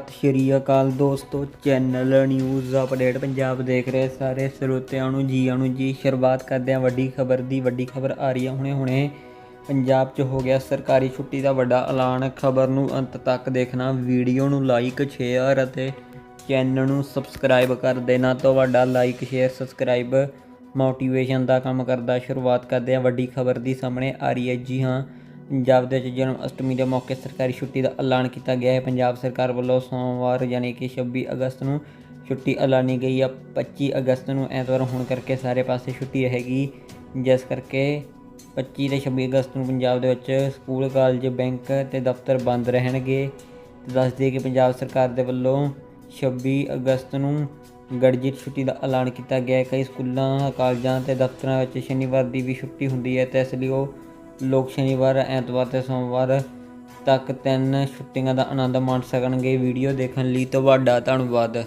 ਸਤਿ ਸ਼੍ਰੀ ਅਕਾਲ ਦੋਸਤੋ channel news update Punjab ਦੇਖ ਰਹੇ ਸਾਰੇ ਸਰੋਤਿਆਂ ਨੂੰ ਜੀ ਨੂੰ ਜੀ। ਸ਼ੁਰੂਆਤ ਕਰਦੇ ਹਾਂ ਵੱਡੀ ਖਬਰ ਦੀ। ਵੱਡੀ ਖਬਰ ਆ ਰਹੀ ਹੈ ਹੁਣੇ ਹੁਣੇ। ਪੰਜਾਬ 'ਚ ਹੋ ਗਿਆ ਸਰਕਾਰੀ ਛੁੱਟੀ ਦਾ ਵੱਡਾ ਐਲਾਨ। ਖਬਰ ਨੂੰ ਅੰਤ ਤੱਕ ਦੇਖਣਾ, ਵੀਡੀਓ ਨੂੰ ਲਾਈਕ ਸ਼ੇਅਰ ਅਤੇ ਚੈਨਲ ਨੂੰ ਸਬਸਕ੍ਰਾਈਬ ਕਰ ਦੇਣਾ। ਤੁਹਾਡਾ ਲਾਈਕ ਸ਼ੇਅਰ ਸਬਸਕ੍ਰਾਈਬ ਮੋਟੀਵੇਸ਼ਨ ਦਾ ਕੰਮ ਕਰਦਾ। ਸ਼ੁਰੂਆਤ ਕਰਦੇ ਹਾਂ ਵੱਡੀ ਖਬਰ ਦੀ ਸਾਹਮਣੇ ਆ ਰਹੀ ਹੈ। ਜੀ ਹਾਂ ਪੰਜਾਬ ਦੇ ਵਿੱਚ ਜਨਮ ਅਸ਼ਟਮੀ ਦੇ ਮੌਕੇ ਸਰਕਾਰੀ ਛੁੱਟੀ ਦਾ ਐਲਾਨ ਕੀਤਾ ਗਿਆ ਹੈ। ਪੰਜਾਬ ਸਰਕਾਰ ਵੱਲੋਂ ਸੋਮਵਾਰ ਯਾਨੀ ਕਿ 26 ਅਗਸਤ ਨੂੰ ਛੁੱਟੀ ਐਲਾਨੀ ਗਈ ਹੈ। 25 ਅਗਸਤ ਨੂੰ ਐਤਵਾਰ ਹੋਣ ਕਰਕੇ ਸਾਰੇ ਪਾਸੇ ਛੁੱਟੀ ਰਹੇਗੀ। ਜਿਸ ਕਰਕੇ 25 ਤੇ 26 ਅਗਸਤ ਨੂੰ ਪੰਜਾਬ ਦੇ ਵਿੱਚ ਸਕੂਲ, ਕਾਲਜ, ਬੈਂਕ ਤੇ ਦਫ਼ਤਰ ਬੰਦ ਰਹਿਣਗੇ। ਤੇ ਦੱਸ ਦਈਏ ਕਿ ਪੰਜਾਬ ਸਰਕਾਰ ਦੇ ਵੱਲੋਂ 26 ਅਗਸਤ ਨੂੰ ਗੜਜੀਤ ਛੁੱਟੀ ਦਾ ਐਲਾਨ ਕੀਤਾ ਗਿਆ ਹੈ। ਕਈ ਸਕੂਲਾਂ, ਕਾਲਜਾਂ ਤੇ ਦਫ਼ਤਰਾਂ ਵਿੱਚ ਸ਼ਨੀਵਾਰ ਦੀ ਵੀ ਛੁੱਟੀ ਹੁੰਦੀ ਹੈ ਤੇ ਇਸ ਲਈ ਉਹ ਲੋਕ ਸ਼ਨੀਵਾਰ, ਐਤਵਾਰ ਤੇ ਸੋਮਵਾਰ ਤੱਕ ਤਿੰਨ ਛੁੱਟੀਆਂ ਦਾ ਆਨੰਦ ਮਾਣ ਸਕਣਗੇ। ਵੀਡੀਓ ਦੇਖਣ ਲਈ ਤੁਹਾਡਾ ਧੰਨਵਾਦ।